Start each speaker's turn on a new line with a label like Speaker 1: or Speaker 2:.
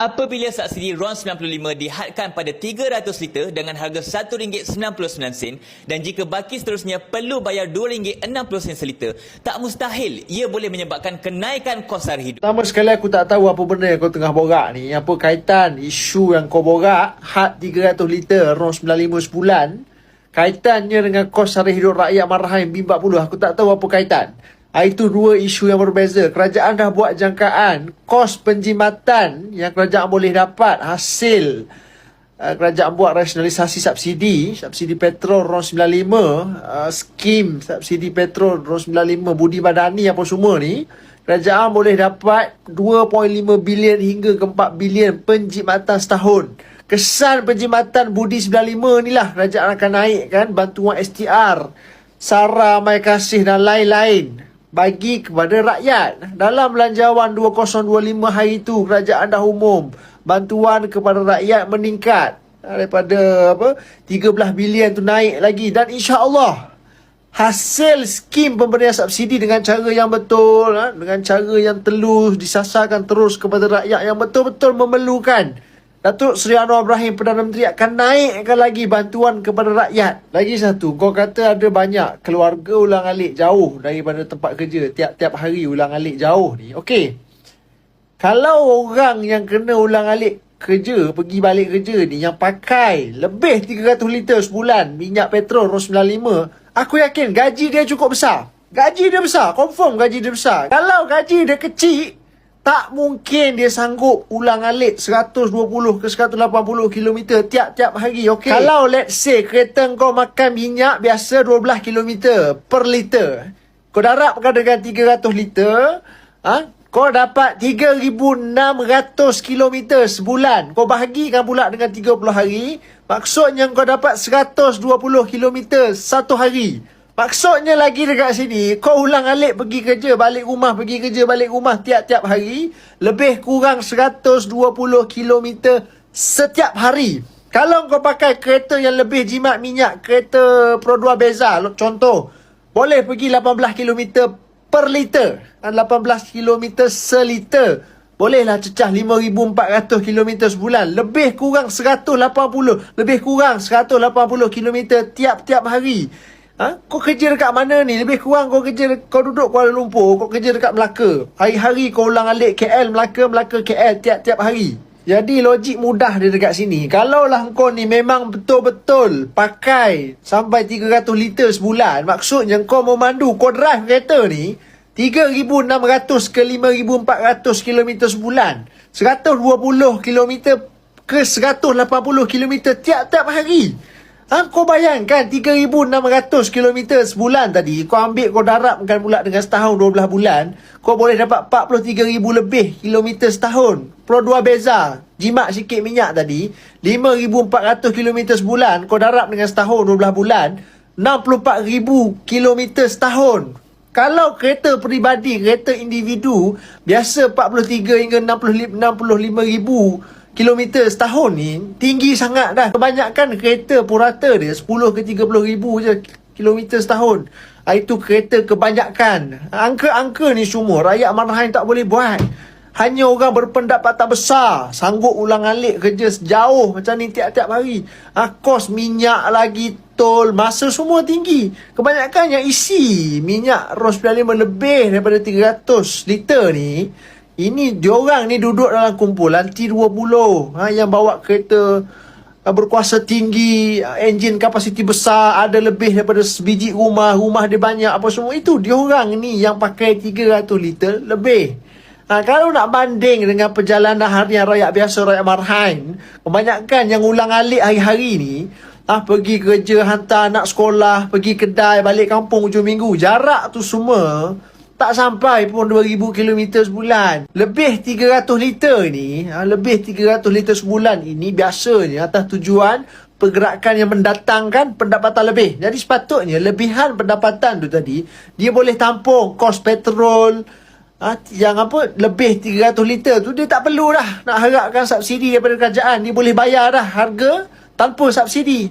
Speaker 1: Apabila subsidi RON 95 dihadkan pada 300 liter dengan harga RM1.99 dan jika baki seterusnya perlu bayar RM2.60 seliter, tak mustahil ia boleh menyebabkan kenaikan kos sara hidup.
Speaker 2: Pertama sekali aku tak tahu apa benda yang kau tengah borak ni. Apa kaitan isu yang kau borak, had 300 liter, RON 95 sebulan, kaitannya dengan kos sara hidup rakyat Marhain B40. Aku tak tahu apa kaitan. Itu dua isu yang berbeza. Kerajaan dah buat jangkaan kos penjimatan yang kerajaan boleh dapat hasil uh, kerajaan buat rasionalisasi subsidi, subsidi petrol RON 95, uh, skim subsidi petrol RON 95, budi badani apa semua ni, kerajaan boleh dapat 2.5 bilion hingga ke 4 bilion penjimatan setahun. Kesan penjimatan budi 95 ni lah kerajaan akan naikkan bantuan STR, SARA, Mai Kasih dan lain-lain bagi kepada rakyat. Dalam belanjawan 2025 hari itu kerajaan dah umum bantuan kepada rakyat meningkat daripada apa 13 bilion tu naik lagi dan insya-Allah hasil skim pemberian subsidi dengan cara yang betul ha, dengan cara yang telus disasarkan terus kepada rakyat yang betul-betul memerlukan Datuk Seri Anwar Ibrahim Perdana Menteri akan naikkan lagi bantuan kepada rakyat. Lagi satu, kau kata ada banyak keluarga ulang alik jauh daripada tempat kerja. Tiap-tiap hari ulang alik jauh ni. Okey. Kalau orang yang kena ulang alik kerja, pergi balik kerja ni yang pakai lebih 300 liter sebulan minyak petrol RON 95, aku yakin gaji dia cukup besar. Gaji dia besar, confirm gaji dia besar. Kalau gaji dia kecil, tak mungkin dia sanggup ulang alik 120 ke 180 km tiap-tiap hari, okey? Kalau let's say kereta kau makan minyak biasa 12 km per liter. Kau darabkan dengan 300 liter, ha? Kau dapat 3,600 km sebulan. Kau bahagikan pula dengan 30 hari. Maksudnya kau dapat 120 km satu hari. Maksudnya lagi dekat sini, kau ulang alik pergi kerja, balik rumah, pergi kerja, balik rumah tiap-tiap hari, lebih kurang 120 km setiap hari. Kalau kau pakai kereta yang lebih jimat minyak, kereta Pro 2 Beza, contoh, boleh pergi 18 km per liter. 18 km seliter. Bolehlah cecah 5,400 km sebulan. Lebih kurang 180. Lebih kurang 180 km tiap-tiap hari. Ha? Kau kerja dekat mana ni? Lebih kurang kau kerja kau duduk Kuala Lumpur, kau kerja dekat Melaka. Hari-hari kau ulang alik KL, Melaka, Melaka, KL tiap-tiap hari. Jadi logik mudah dia dekat sini. Kalaulah kau ni memang betul-betul pakai sampai 300 liter sebulan, maksudnya kau memandu, kau drive kereta ni 3,600 ke 5,400 km sebulan. 120 km ke 180 km tiap-tiap hari. Ha, kau bayangkan 3,600 km sebulan tadi. Kau ambil, kau darabkan pula dengan setahun 12 bulan. Kau boleh dapat 43,000 lebih kilometer setahun. Pro 2 Beza. Jimat sikit minyak tadi. 5,400 km sebulan. Kau darab dengan setahun 12 bulan. 64,000 km setahun. Kalau kereta peribadi, kereta individu, biasa 43 hingga 65 ribu kilometer setahun ni, tinggi sangat dah. Kebanyakan kereta purata dia 10 ke 30 ribu je kilometer setahun. Ah, Itu kereta kebanyakan. Angka-angka ni semua rakyat Marhain tak boleh buat. Hanya orang berpendapatan besar sanggup ulang alik kerja sejauh macam ni tiap-tiap hari. Ha, kos minyak lagi, tol, masa semua tinggi. Kebanyakan yang isi minyak ROS 95 lebih daripada 300 liter ni, ini diorang ni duduk dalam kumpulan T20 ha, yang bawa kereta uh, berkuasa tinggi, uh, enjin kapasiti besar, ada lebih daripada sebiji rumah, rumah dia banyak apa semua. Itu diorang ni yang pakai 300 liter lebih. Ha, kalau nak banding dengan perjalanan harian rakyat biasa, rakyat marhain, kebanyakan yang ulang alik hari-hari ni, ah pergi kerja, hantar anak sekolah, pergi kedai, balik kampung hujung minggu, jarak tu semua tak sampai pun 2000 km sebulan. Lebih 300 liter ni, ha, lebih 300 liter sebulan ini biasanya atas tujuan pergerakan yang mendatangkan pendapatan lebih. Jadi sepatutnya lebihan pendapatan tu tadi, dia boleh tampung kos petrol, Ha, yang apa lebih 300 liter tu dia tak perlu dah nak harapkan subsidi daripada kerajaan dia boleh bayar dah harga tanpa subsidi